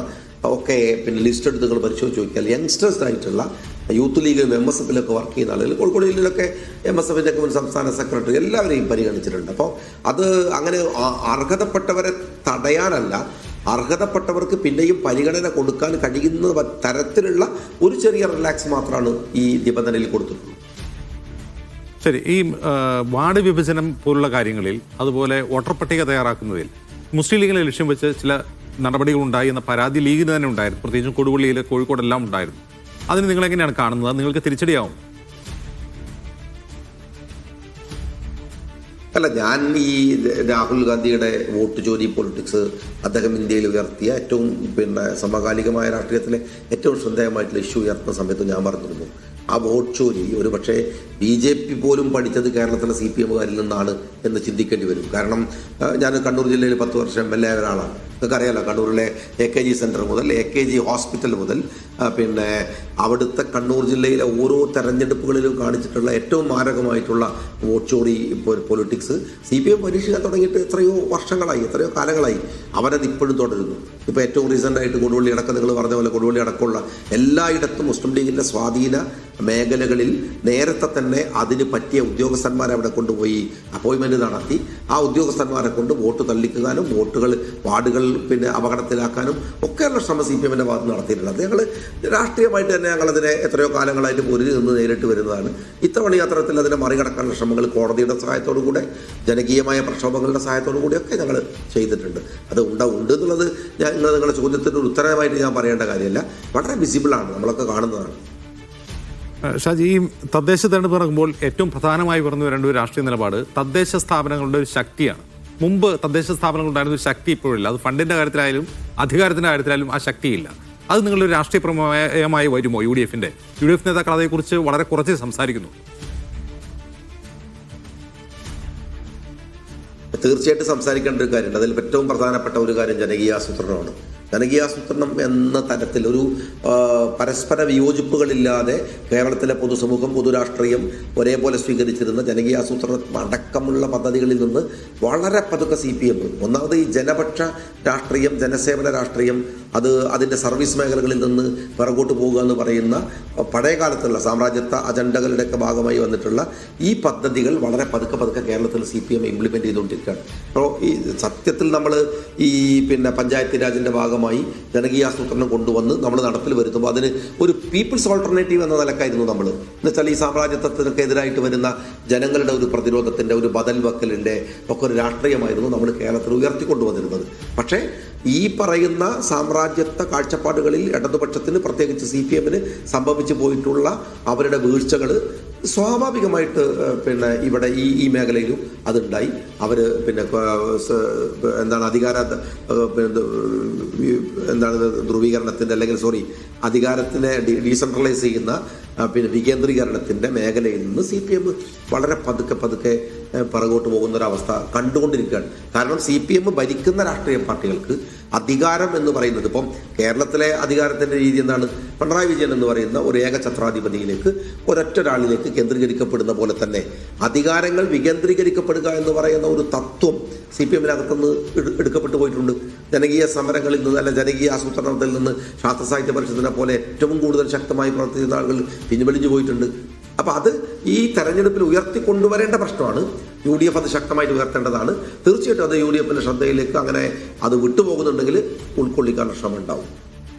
ഒക്കെ പിന്നെ ലിസ്റ്റ് എടുത്ത് നിങ്ങൾ പരിശോധിച്ച് നോക്കിയാൽ യങ്സ്റ്റേഴ്സ് ആയിട്ടുള്ള യൂത്ത് ലീഗ് എം എസ് എഫിലൊക്കെ വർക്ക് ചെയ്യുന്ന ആളുകൾ കോഴിക്കോട് ജില്ലയിലൊക്കെ എം എസ് എഫിന്റെ മുൻ സംസ്ഥാന സെക്രട്ടറി എല്ലാവരെയും പരിഗണിച്ചിട്ടുണ്ട്. അപ്പോൾ അത് അങ്ങനെ അർഹതപ്പെട്ടവരെ തടയാനല്ല അർഹതപ്പെട്ടവർക്ക് പിന്നെയും പരിഗണന കൊടുക്കാൻ കഴിയുന്ന തരത്തിലുള്ള ഒരു ചെറിയ റിലാക്സ് മാത്രമാണ് ഈ നിബന്ധനയിൽ കൊടുത്തിട്ടുള്ളത്. ശരി ഈ വാർഡ് വിഭജനം പോലുള്ള കാര്യങ്ങളിൽ അതുപോലെ വോട്ടർ പട്ടിക തയ്യാറാക്കുന്നതിൽ മുസ്ലിം ലീഗിനെ ലക്ഷ്യം വെച്ച് ചില നടപടികൾ ഉണ്ടായി എന്ന പരാതി ലീഗിന് തന്നെ ഉണ്ടായിരുന്നു. പ്രത്യേകിച്ചും കൊടുവള്ളിയിൽ കോഴിക്കോടെല്ലാം ഉണ്ടായിരുന്നു. അതിന് നിങ്ങൾ എങ്ങനെയാണ് കാണുന്നത് നിങ്ങൾക്ക് തിരിച്ചടിയാവും അല്ല ഞാൻ ഈ രാഹുൽ ഗാന്ധിയുടെ വോട്ട് ചോരി പൊളിറ്റിക്സ് അദ്ദേഹം ഇന്ത്യയിൽ ഉയർത്തിയ ഏറ്റവും പിന്നെ സമകാലികമായ രാഷ്ട്രീയത്തിലെ ഏറ്റവും ശ്രദ്ധേയമായിട്ടുള്ള ഇഷ്യൂ ഉയർത്തുന്ന സമയത്ത് ഞാൻ പറഞ്ഞിരുന്നു. ആ വോട്ട് ചോരി ഒരു പക്ഷേ ബി ജെ പി പോലും പഠിച്ചത് കേരളത്തിലെ സി പി എമ്മുകാരിൽ നിന്നാണ് എന്ന് ചിന്തിക്കേണ്ടി വരും. കാരണം ഞാൻ കണ്ണൂർ ജില്ലയിൽ പത്ത് വർഷം എം എൽ എ ഒരാളാണ്. നിങ്ങൾക്ക് അറിയാലോ കണ്ണൂരിലെ എ കെ ജി സെന്റർ മുതൽ എ കെ ജി ഹോസ്പിറ്റൽ മുതൽ പിന്നെ അവിടുത്തെ കണ്ണൂർ ജില്ലയിലെ ഓരോ തെരഞ്ഞെടുപ്പുകളിലും കാണിച്ചിട്ടുള്ള ഏറ്റവും മാരകമായിട്ടുള്ള വോട്ട് ചോടി പൊളിറ്റിക്സ് സി പി എം പരീക്ഷിക്കാൻ തുടങ്ങിയിട്ട് എത്രയോ വർഷങ്ങളായി എത്രയോ കാലങ്ങളായി അവരത് ഇപ്പോഴും തുടരുന്നു. ഇപ്പോൾ ഏറ്റവും റീസെന്റായിട്ട് കൊടുവള്ളി അടക്കം നിങ്ങൾ പറഞ്ഞ പോലെ കൊടുവള്ളി അടക്കമുള്ള എല്ലായിടത്തും മുസ്ലിം ലീഗിന്റെ സ്വാധീന മേഖലകളിൽ നേരത്തെ തന്നെ അതിന് പറ്റിയ ഉദ്യോഗസ്ഥന്മാരെ അവിടെ കൊണ്ടുപോയി അപ്പോയിൻമെന്റ് നടത്തി ആ ഉദ്യോഗസ്ഥന്മാരെ കൊണ്ട് വോട്ട് തള്ളിക്കാനും വോട്ടുകൾ വാർഡുകൾ പിന്നെ അപകടത്തിലാക്കാനും ഒക്കെയുള്ള ശ്രമം സി പി എമ്മിന്റെ ഭാഗത്ത് നടത്തിയിട്ടുണ്ട്. ഞങ്ങൾ രാഷ്ട്രീയമായിട്ട് തന്നെ ഞങ്ങളതിനെ എത്രയോ കാലങ്ങളായിട്ട് പൊരുതി നിന്ന് നേരിട്ട് വരുന്നതാണ്. ഇത്തവണ അത്തരത്തിൽ അതിനെ മറികടക്കാനുള്ള ശ്രമങ്ങൾ കോടതിയുടെ സഹായത്തോടു കൂടെ ജനകീയമായ പ്രക്ഷോഭങ്ങളുടെ സഹായത്തോടു കൂടിയൊക്കെ ഞങ്ങൾ ചെയ്തിട്ടുണ്ട്. അത് ഉണ്ട ഉണ്ട് എന്നുള്ളത് ഞാൻ നിങ്ങളുടെ ചോദ്യത്തിന്റെ ഒരു ഉത്തരമായിട്ട് ഞാൻ പറയേണ്ട കാര്യമല്ല. വളരെ വിസിബിളാണ് നമ്മളൊക്കെ കാണുന്നതാണ്. ഷാജി ഈ തദ്ദേശ തെരഞ്ഞെടുപ്പ് നടക്കുമ്പോൾ ഏറ്റവും പ്രധാനമായി പറഞ്ഞു വരേണ്ട ഒരു രാഷ്ട്രീയ നിലപാട് തദ്ദേശ സ്ഥാപനങ്ങളുടെ ഒരു ശക്തിയാണ്. മുമ്പ് തദ്ദേശ സ്ഥാപനങ്ങൾ ഉണ്ടായിരുന്ന ഒരു ശക്തി ഇപ്പോഴില്ല. അത് ഫണ്ടിന്റെ കാര്യത്തിലായാലും അധികാരത്തിന്റെ കാര്യത്തിലായാലും ആ ശക്തിയില്ല. അത് നിങ്ങളുടെ രാഷ്ട്രീയ പ്രമേയമായി വരുമോ യു ഡി എഫിന്റെ യു ഡി എഫ് നേതാക്കൾ അതേക്കുറിച്ച് വളരെ കുറച്ച് സംസാരിക്കുന്നു. തീർച്ചയായിട്ടും സംസാരിക്കേണ്ട ഒരു കാര്യമുണ്ട്. അതിൽ ഏറ്റവും പ്രധാനപ്പെട്ട ഒരു കാര്യം ജനകീയാസൂത്രണമാണ് ജനകീയാസൂത്രണം എന്ന തരത്തിൽ ഒരു പരസ്പര വിയോജിപ്പുകളില്ലാതെ കേരളത്തിലെ പൊതുസമൂഹം പൊതുരാഷ്ട്രീയം ഒരേപോലെ സ്വീകരിച്ചിരുന്ന ജനകീയാസൂത്രണം അടക്കമുള്ള പദ്ധതികളിൽ നിന്ന് വളരെ പതുക്കെ സി പി എം ഒന്നാമത് ഈ ജനപക്ഷ രാഷ്ട്രീയം ജനസേവന രാഷ്ട്രീയം അത് അതിന്റെ സർവീസ് മേഖലകളിൽ നിന്ന് പിറകോട്ട് പോകുക എന്ന് പറയുന്ന പഴയകാലത്തുള്ള സാമ്രാജ്യത്വ അജണ്ടകളുടെയൊക്കെ ഭാഗമായി വന്നിട്ടുള്ള ഈ പദ്ധതികൾ വളരെ പതുക്കെ പതുക്കെ കേരളത്തിൽ സി പി എം ഇംപ്ലിമെന്റ് ചെയ്തുകൊണ്ടിരിക്കുകയാണ്. അപ്പോൾ ഈ സത്യത്തിൽ നമ്മൾ ഈ പിന്നെ പഞ്ചായത്ത് രാജിന്റെ ഭാഗമായി ജനകീയാസൂത്രണം കൊണ്ടുവന്ന് നമ്മൾ നടപ്പിൽ വരുത്തുമ്പോൾ അതിന് ഒരു പീപ്പിൾസ് ഓൾട്ടർനേറ്റീവ് എന്ന നിലക്കായിരുന്നു നമ്മൾ. എന്നുവെച്ചാൽ ഈ സാമ്രാജ്യത്വത്തിനൊക്കെ എതിരായിട്ട് വരുന്ന ജനങ്ങളുടെ ഒരു പ്രതിരോധത്തിന്റെ ഒരു ബദൽ വക്കലിന്റെ ഒക്കെ ഒരു രാഷ്ട്രീയമായിരുന്നു നമ്മൾ കേരളത്തിൽ ഉയർത്തിക്കൊണ്ടുവന്നിരുന്നത്. പക്ഷേ ഈ പറയുന്ന സാമ്രാജ്യത്വ കാഴ്ചപ്പാടുകളിൽ ഇടതുപക്ഷത്തിന് പ്രത്യേകിച്ച് സി പി എമ്മിന് സംഭവിച്ചു പോയിട്ടുള്ള അവരുടെ വീഴ്ചകൾ സ്വാഭാവികമായിട്ട് പിന്നെ ഇവിടെ ഈ ഈ മേഖലയിലും അതുണ്ടായി. അവർ പിന്നെ എന്താണ് അധികാര എന്താണ് ധ്രുവീകരണത്തിന്റെ അല്ലെങ്കിൽ സോറി അധികാരത്തിനെ ഡീസെൻട്രലൈസ് ചെയ്യുന്ന പിന്നെ വികേന്ദ്രീകരണത്തിന്റെ മേഖലയിൽ നിന്ന് സി പി എം വളരെ പതുക്കെ പതുക്കെ പിറകോട്ട് പോകുന്ന ഒരവസ്ഥ കണ്ടുകൊണ്ടിരിക്കുകയാണ്. കാരണം സി പി എം ഭരിക്കുന്ന രാഷ്ട്രീയ പാർട്ടികൾക്ക് അധികാരം എന്ന് പറയുന്നത് ഇപ്പം കേരളത്തിലെ അധികാരത്തിന്റെ രീതി എന്താണ്? പിണറായി വിജയൻ എന്ന് പറയുന്ന ഒരു ഏകഛത്രാധിപതിയിലേക്ക് ഒരൊറ്റ ഒരാളിലേക്ക് കേന്ദ്രീകരിക്കപ്പെടുന്ന പോലെ തന്നെ അധികാരങ്ങൾ വികേന്ദ്രീകരിക്കപ്പെടുക എന്ന് പറയുന്ന ഒരു തത്വം സി പി എമ്മിനകത്തുനിന്ന് എടുക്കപ്പെട്ടു പോയിട്ടുണ്ട്. ജനകീയ സമരങ്ങളിൽ നിന്ന് അല്ല ജനകീയ ആസൂത്രണത്തിൽ നിന്ന് ശാസ്ത്ര സാഹിത്യ പരിഷത്തിനെ പോലെ ഏറ്റവും കൂടുതൽ ശക്തമായി പ്രവർത്തിക്കുന്ന ആളുകൾ പിൻവലിഞ്ഞു പോയിട്ടുണ്ട്. അപ്പോൾ അത് ഈ തെരഞ്ഞെടുപ്പിൽ ഉയർത്തിക്കൊണ്ടുവരേണ്ട പ്രശ്നമാണ്. യു ഡി എഫ് അത് ശക്തമായിട്ട് ഉയർത്തേണ്ടതാണ്. തീർച്ചയായിട്ടും അത് യു ഡി എഫിന്റെ ശ്രദ്ധയിലേക്ക് അങ്ങനെ അത് വിട്ടുപോകുന്നുണ്ടെങ്കിൽ ഉൾക്കൊള്ളിക്കാനുള്ള ശ്രമം ഉണ്ടാവും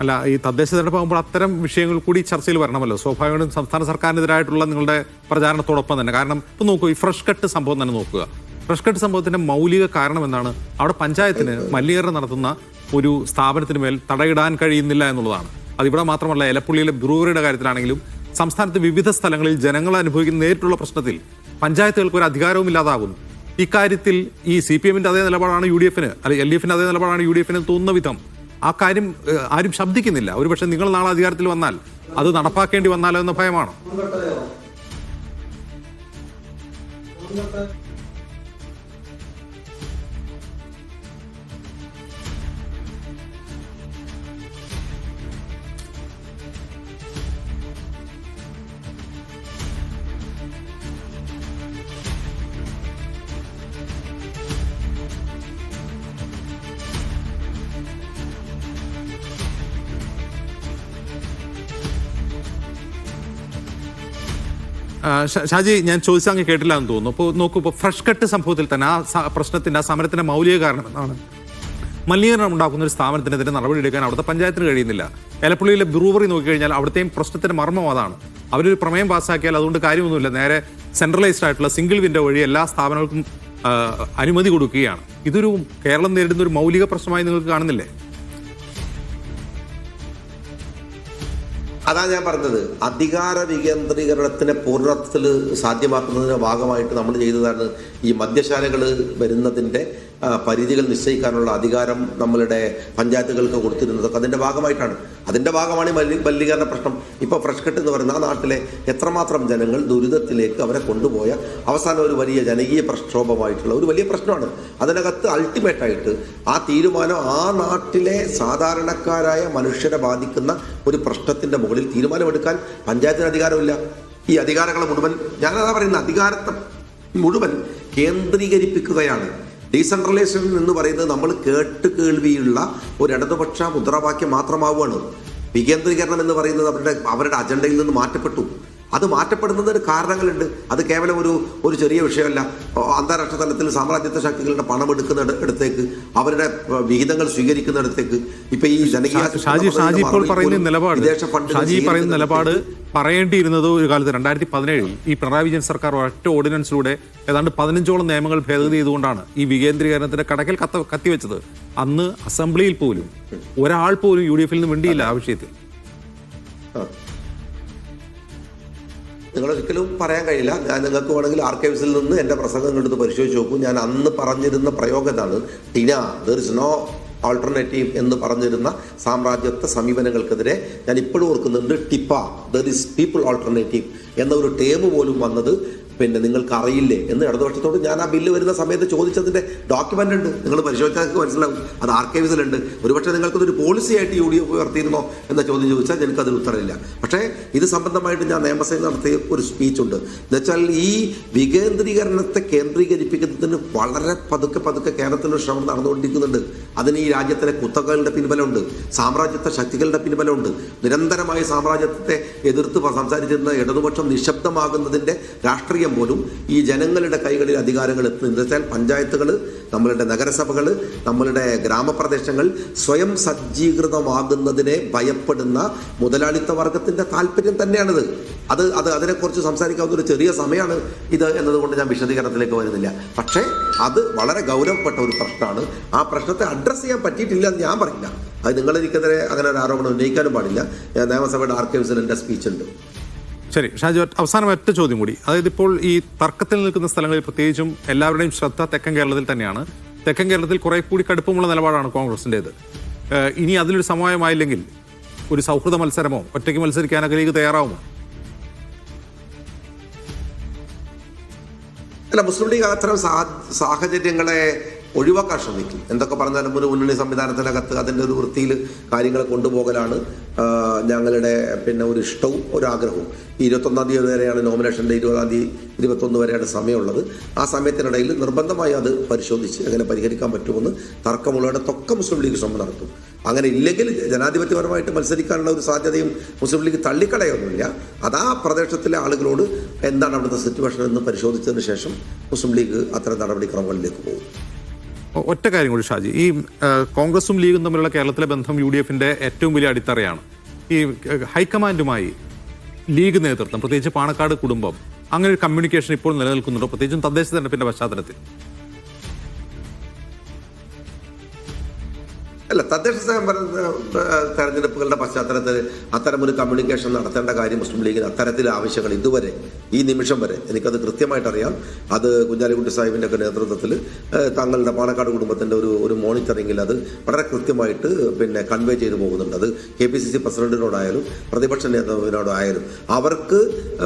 അല്ല ഈ തദ്ദേശ തെരഞ്ഞെടുപ്പ് ആകുമ്പോൾ അത്തരം വിഷയങ്ങൾ കൂടി ചർച്ചയിൽ വരണമല്ലോ. സ്വാഭാവികമായിട്ടും സംസ്ഥാന സർക്കാരിനെതിരായിട്ടുള്ള നിങ്ങളുടെ പ്രചാരണത്തോടൊപ്പം തന്നെ. കാരണം ഇപ്പം നോക്കൂ ഈ ഫ്രഷ് കട്ട് സംഭവം തന്നെ നോക്കുക. ഫ്രഷ് കട്ട് സംഭവത്തിന്റെ മൗലിക കാരണം എന്താണ്? അവിടെ പഞ്ചായത്തിന് മലിനീകരണം നടത്തുന്ന ഒരു സ്ഥാപനത്തിന് മേൽ തടയിടാൻ കഴിയുന്നില്ല എന്നുള്ളതാണ്. അതിവിടെ മാത്രമല്ല എലപ്പുള്ളിയിലെ ബ്രൂവറിയുടെ കാര്യത്തിലാണെങ്കിലും സംസ്ഥാനത്ത് വിവിധ സ്ഥലങ്ങളിൽ ജനങ്ങൾ അനുഭവിക്കുന്ന നേരിട്ടുള്ള പ്രശ്നത്തിൽ പഞ്ചായത്തുകൾക്ക് ഒരു അധികാരവും ഇല്ലാതാകുന്നു. ഇക്കാര്യത്തിൽ ഈ സി പി എമ്മിന്റെ അതേ നിലപാടാണ് യു ഡി എഫിന് അല്ലെങ്കിൽ എൽ ഡി എഫിന്റെ അതേ നിലപാടാണ് യു ഡി എഫിന് തോന്നുന്ന വിധം ആ കാര്യം ആരും ശബ്ദിക്കുന്നില്ല. ഒരുപക്ഷെ നിങ്ങൾ നാളെ അധികാരത്തിൽ വന്നാൽ അത് നടപ്പാക്കേണ്ടി വന്നാലോ എന്ന ഭയമാണോ? ഷാജി ഞാൻ ചോദിച്ചാൽ അങ്ങ് കേട്ടില്ല എന്ന് തോന്നുന്നു. അപ്പോൾ നോക്കൂ ഇപ്പോൾ ഫ്രഷ് കട്ട് സംഭവത്തിൽ തന്നെ ആ പ്രശ്നത്തിന്റെ ആ സമരത്തിന്റെ മൗലിക കാരണം എന്നാണ് മലിനീകരണം ഉണ്ടാക്കുന്ന ഒരു സ്ഥാപനത്തിനെതിരെ നടപടിയെടുക്കാൻ അവിടുത്തെ പഞ്ചായത്തിന് കഴിയുന്നില്ല. എലപ്പുള്ളിയിലെ ബ്രൂവറി നോക്കിക്കഴിഞ്ഞാൽ അവിടുത്തെയും പ്രശ്നത്തിന്റെ മർമ്മം അതാണ്. അവരൊരു പ്രമേയം പാസ്സാക്കിയാൽ അതുകൊണ്ട് കാര്യമൊന്നുമില്ല. നേരെ സെൻട്രലൈസ്ഡ് ആയിട്ടുള്ള സിംഗിൾ വിൻഡോ വഴി എല്ലാ സ്ഥാപനങ്ങൾക്കും അനുമതി കൊടുക്കുകയാണ്. ഇതൊരു കേരളം നേരിടുന്ന ഒരു മൗലിക പ്രശ്നമായി നിങ്ങൾക്ക് കാണുന്നില്ലേ? അതാണ് ഞാൻ പറഞ്ഞത്. അധികാര വികേന്ദ്രീകരണത്തിനെ പൂർണത്തിൽ സാധ്യമാക്കുന്നതിന്റെ ഭാഗമായിട്ട് നമ്മൾ ചെയ്തതാണ് ഈ മദ്യശാലകൾ വരുന്നതിന്റെ പരിധികൾ നിശ്ചയിക്കാനുള്ള അധികാരം നമ്മളുടെ പഞ്ചായത്തുകൾക്ക് കൊടുത്തിരുന്നതൊക്കെ അതിന്റെ ഭാഗമായിട്ടാണ്. അതിന്റെ ഭാഗമാണ് മലി മലിനീകരണ പ്രശ്നം. ഇപ്പോൾ ഫ്രഷ് കട്ട് എന്ന് പറയുന്ന ആ നാട്ടിലെ എത്രമാത്രം ജനങ്ങൾ ദുരിതത്തിലേക്ക് അവരെ കൊണ്ടുപോയ അവസാനം ഒരു വലിയ ജനകീയ പ്രക്ഷോഭമായിട്ടുള്ള ഒരു വലിയ പ്രശ്നമാണ്. അതിനകത്ത് അൾട്ടിമേറ്റായിട്ട് ആ തീരുമാനം ആ നാട്ടിലെ സാധാരണക്കാരായ മനുഷ്യരെ ബാധിക്കുന്ന ഒരു പ്രശ്നത്തിന്റെ മുകളിൽ തീരുമാനമെടുക്കാൻ പഞ്ചായത്തിന് അധികാരമില്ല. ഈ അധികാരങ്ങളെ മുഴുവൻ ഞാനതാ പറയുന്ന അധികാരത്തെ മുഴുവൻ കേന്ദ്രീകരിപ്പിക്കുകയാണ്. ഡീസെൻട്രലൈസേഷൻ എന്ന് പറയുന്നത് നമ്മൾ കേട്ട് കേൾവിയുള്ള ഒരു ഇടതുപക്ഷ മുദ്രാവാക്യം മാത്രമാവുകയാണ്. വികേന്ദ്രീകരണം എന്ന് പറയുന്നത് അവരുടെ അവരുടെ അജണ്ടയിൽ നിന്ന് മാറ്റപ്പെട്ടു. അത് മാറ്റപ്പെടുന്നതിന് കാരണങ്ങളുണ്ട്. അത് കേവലം ഒരു ഒരു ചെറിയ വിഷയമല്ല. അന്താരാഷ്ട്ര തലത്തിൽ സാമ്രാജ്യത്വ ശക്തികളുടെ പണം എടുക്കുന്ന ഇടത്തേക്ക് അവരുടെ വിഹിതങ്ങൾ സ്വീകരിക്കുന്ന ഇടത്തേക്ക് ഇപ്പൊ ഈ നിലപാട് വിദേശ ഷാജി പറയുന്ന നിലപാട് പറയേണ്ടിയിരുന്നത് ഒരു കാലത്ത് രണ്ടായിരത്തി പതിനേഴിൽ ഈ പിണറായി വിജയൻ സർക്കാർ ഒറ്റ ഓർഡിനൻസിലൂടെ ഏതാണ്ട് പതിനഞ്ചോളം നിയമങ്ങൾ ഭേദഗതി ചെയ്തുകൊണ്ടാണ് ഈ വികേന്ദ്രീകരണത്തിന്റെ കടക്കൽ കത്ത കത്തിവെച്ചത്. അന്ന് അസംബ്ലിയിൽ പോലും ഒരാൾ പോലും യു ഡി എഫിൽ നിന്ന് വേണ്ടിയില്ല ആ വിഷയത്തിൽ. നിങ്ങൾ ഒരിക്കലും പറയാൻ കഴിയില്ല. ഞാൻ നിങ്ങൾക്ക് വേണമെങ്കിൽ ആർക്കൈവ്സിൽ നിന്ന് എന്റെ പ്രസംഗം എടുത്ത് പരിശോധിച്ച് നോക്കൂ. ഞാൻ അന്ന് പറഞ്ഞിരുന്ന പ്രയോഗം ഇതാണ്. TINA there is no alternative എന്ന് പറഞ്ഞിരുന്ന സാമ്രാജ്യത്വ സമീപനങ്ങൾക്കെതിരെ ഞാൻ ഇപ്പോഴും ഓർക്കുന്നുണ്ട് TIPA there is people alternative എന്ന ഒരു ടേം പോലും വന്നത് പിന്നെ നിങ്ങൾക്ക് അറിയില്ലേ എന്ന് ഇടതുപക്ഷത്തോട് ഞാൻ ആ ബില്ല് വരുന്ന സമയത്ത് ചോദിച്ചതിന്റെ ഡോക്യുമെന്റ് ഉണ്ട്. നിങ്ങൾ പരിശോധിച്ചാൽ മനസ്സിലാവും. അത് ആർക്കൈവ്സിലുണ്ട് ഒരുപക്ഷെ നിങ്ങൾക്കതൊരു പോളിസി ആയിട്ട് യു ഡി എഫ് ഉയർത്തിയിരുന്നോ എന്ന ചോദ്യം ചോദിച്ചാൽ എനിക്ക് അതിന് ഉത്തരമില്ല. പക്ഷേ ഇത് സംബന്ധമായിട്ട് ഞാൻ നിയമസഭയിൽ നടത്തിയ ഒരു സ്പീച്ച് ഉണ്ട്. എന്നുവെച്ചാൽ ഈ വികേന്ദ്രീകരണത്തെ കേന്ദ്രീകരിപ്പിക്കുന്നതിന് വളരെ പതുക്കെ പതുക്കെ കേരളത്തിലൊരു ശ്രമം നടന്നുകൊണ്ടിരിക്കുന്നുണ്ട്. അതിന് ഈ രാജ്യത്തിലെ കുത്തകളുടെ പിൻബലമുണ്ട്. സാമ്രാജ്യത്വ ശക്തികളുടെ പിൻബലമുണ്ട്. നിരന്തരമായി സാമ്രാജ്യത്തെ എതിർത്ത് സംസാരിച്ചിരുന്ന ഇടതുപക്ഷം നിശബ്ദമാകുന്നതിന്റെ രാഷ്ട്രീയം പോലും ഈ ജനങ്ങളുടെ കൈകളിൽ അധികാരങ്ങൾ എത്തുന്നത് വെച്ചാൽ പഞ്ചായത്തുകൾ നമ്മളുടെ നഗരസഭകൾ നമ്മളുടെ ഗ്രാമപ്രദേശങ്ങൾ സ്വയം സജ്ജീകൃതമാകുന്നതിനെ ഭയപ്പെടുന്ന മുതലാളിത്ത വർഗത്തിന്റെ താല്പര്യം തന്നെയാണിത്. അത് അത് അതിനെക്കുറിച്ച് സംസാരിക്കാവുന്ന ഒരു ചെറിയ സമയമാണ് ഇത് എന്നതുകൊണ്ട് ഞാൻ വിശദീകരണത്തിലേക്ക് വരുന്നില്ല. പക്ഷേ അത് വളരെ ഗൗരവപ്പെട്ട ഒരു പ്രശ്നമാണ്. ആ പ്രശ്നത്തെ അഡ്രസ്സ് ചെയ്യാൻ പറ്റിയിട്ടില്ല എന്ന് ഞാൻ പറയില്ല. അത് നിങ്ങളെനിക്കെതിരെ അങ്ങനെ ഒരു ആരോപണം ഉന്നയിക്കാനും പാടില്ല. നിയമസഭയുടെ ആർക്കൈവ്സിൽ എന്റെ സ്പീച്ച് ഉണ്ട് ശരി ഷാജു അവസാനം ഒറ്റ ചോദ്യം കൂടി. അതായത് ഇപ്പോൾ ഈ തർക്കത്തിൽ നിൽക്കുന്ന സ്ഥലങ്ങളിൽ പ്രത്യേകിച്ചും എല്ലാവരുടെയും ശ്രദ്ധ തെക്കൻ കേരളത്തിൽ തന്നെയാണ്. തെക്കൻ കേരളത്തിൽ കുറെ കൂടി കടുപ്പമുള്ള നിലപാടാണ് കോൺഗ്രസിന്റെത് ഇനി അതിലൊരു സമവായമായില്ലെങ്കിൽ ഒരു സൗഹൃദ മത്സരമോ ഒറ്റയ്ക്ക് മത്സരിക്കാനൊക്കെ ലീഗ് തയ്യാറാവുമോ? അല്ല മുസ്ലിം ലീഗ് അത്തരം സാഹചര്യങ്ങളെ ഒഴിവാക്കാൻ ശ്രമിക്കും. എന്തൊക്കെ പറഞ്ഞാലും ഒരു മുന്നണി സംവിധാനത്തിനകത്ത് അതിന്റെ ഒരു വൃത്തിയിൽ കാര്യങ്ങൾ കൊണ്ടുപോകലാണ് ഞങ്ങളുടെ പിന്നെ ഒരു ഇഷ്ടവും ഒരു ആഗ്രഹവും. ഇരുപത്തൊന്നാം തീയതി വരെയാണ് നോമിനേഷന്റെ ഇരുപതാം തീയതി ഇരുപത്തൊന്ന് വരെയാണ് സമയമുള്ളത്. ആ സമയത്തിനിടയിൽ നിർബന്ധമായി അത് പരിശോധിച്ച് എങ്ങനെ പരിഹരിക്കാൻ പറ്റുമെന്ന് തർക്കമുള്ളിടത്തൊക്കെ മുസ്ലിം ലീഗ് ശ്രമം നടത്തും. അങ്ങനെ ഇല്ലെങ്കിൽ ജനാധിപത്യപരമായിട്ട് മത്സരിക്കാനുള്ള ഒരു സാധ്യതയും മുസ്ലിം ലീഗ് തള്ളിക്കളയൊന്നുമില്ല അത് ആ പ്രദേശത്തിലെ ആളുകളോട് എന്താണ് അവിടുത്തെ സിറ്റുവേഷൻ എന്ന് പരിശോധിച്ചതിന് ശേഷം മുസ്ലിം ലീഗ് അത്തരം നടപടിക്രമങ്ങളിലേക്ക് പോകും. ഒറ്റ കാര്യം കൂടി ഷാജി. ഈ കോൺഗ്രസും ലീഗും തമ്മിലുള്ള കേരളത്തിലെ ബന്ധം യു ഡി എഫിന്റെ ഏറ്റവും വലിയ അടിത്തറയാണ്. ഈ ഹൈക്കമാൻഡുമായി ലീഗ് നേതൃത്വം പ്രത്യേകിച്ച് പാണക്കാട് കുടുംബം അങ്ങനെ ഒരു കമ്മ്യൂണിക്കേഷൻ ഇപ്പോൾ നിലനിൽക്കുന്നുണ്ടോ. പ്രത്യേകിച്ചും തദ്ദേശ തെരഞ്ഞെടുപ്പിന്റെ പശ്ചാത്തലത്തിൽ. അല്ല തദ്ദേശ തെരഞ്ഞെടുപ്പുകളുടെ പശ്ചാത്തലത്തിൽ അത്തരം ഒരു കമ്മ്യൂണിക്കേഷൻ നടത്തേണ്ട കാര്യം മുസ്ലിം ലീഗിന് അത്തരത്തിലെ ആവശ്യങ്ങൾ ഇതുവരെ ഈ നിമിഷം വരെ എനിക്കത് കൃത്യമായിട്ട് അറിയാം അത് കുഞ്ഞാലിക്കുട്ടി സാഹിബിന്റെ ഒക്കെ നേതൃത്വത്തിൽ തങ്ങളുടെ പാണക്കാട് കുടുംബത്തിന്റെ ഒരു ഒരു മോണിറ്ററിങ്ങിൽ അത് വളരെ കൃത്യമായിട്ട് പിന്നെ കൺവേ ചെയ്തു പോകുന്നുണ്ട്. അത് കെ പി സി സി പ്രസിഡന്റിനോടായാലും പ്രതിപക്ഷ നേതാവിനോടായാലും. അവർക്ക്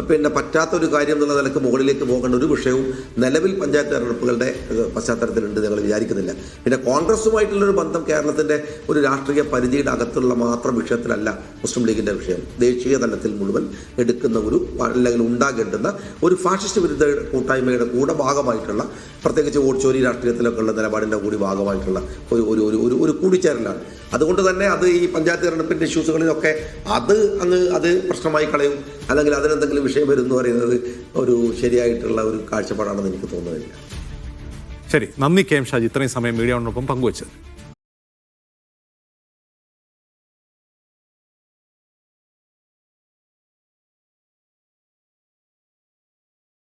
പിന്നെ പറ്റാത്തൊരു കാര്യം എന്നുള്ള നിലയ്ക്ക് മുകളിലേക്ക് പോകേണ്ട ഒരു വിഷയവും നിലവിൽ പഞ്ചായത്ത് തെരഞ്ഞെടുപ്പുകളുടെ പശ്ചാത്തലത്തിലുണ്ട് ഞങ്ങൾ വിചാരിക്കുന്നില്ല. പിന്നെ കോൺഗ്രസുമായിട്ടുള്ളൊരു ബന്ധം കേരളത്തിന്റെ ഒരു രാഷ്ട്രീയ പരിധിയുടെ അകത്തുള്ള മാത്രം വിഷയത്തിലല്ല മുസ്ലിം ലീഗിന്റെ വിഷയം. ദേശീയ തലത്തിൽ മുഴുവൻ എടുക്കുന്ന ഒരു അല്ലെങ്കിൽ ഉണ്ടാകേണ്ടുന്ന ഒരു ഫാഷിസ്റ്റ് വിരുദ്ധ കൂട്ടായ്മയുടെ കൂടെ ഭാഗമായിട്ടുള്ള പ്രത്യേകിച്ച് ഓടിച്ചോരി രാഷ്ട്രീയത്തിലൊക്കെ ഉള്ള നിലപാടിന്റെ കൂടി ഭാഗമായിട്ടുള്ള ഒരു ഒരു ഒരു ഒരു ഒരു കൂടിച്ചേരലാണ്. അതുകൊണ്ട് തന്നെ അത് ഈ പഞ്ചായത്ത് തിരഞ്ഞെടുപ്പിന്റെ ഇഷ്യൂസുകളിലൊക്കെ അത് അങ്ങ് അത് പ്രശ്നമായി കളയും. അല്ലെങ്കിൽ അതിനെന്തെങ്കിലും വിഷയം വരും എന്ന് പറയുന്നത് ഒരു ശരിയായിട്ടുള്ള ഒരു കാഴ്ചപ്പാടാണെന്ന് എനിക്ക് തോന്നുന്നില്ല. ശരി നന്ദി കെ എം ഷാജി. ഇത്രയും സമയം മീഡിയ ഒന്നൊപ്പം പങ്കുവച്ചത്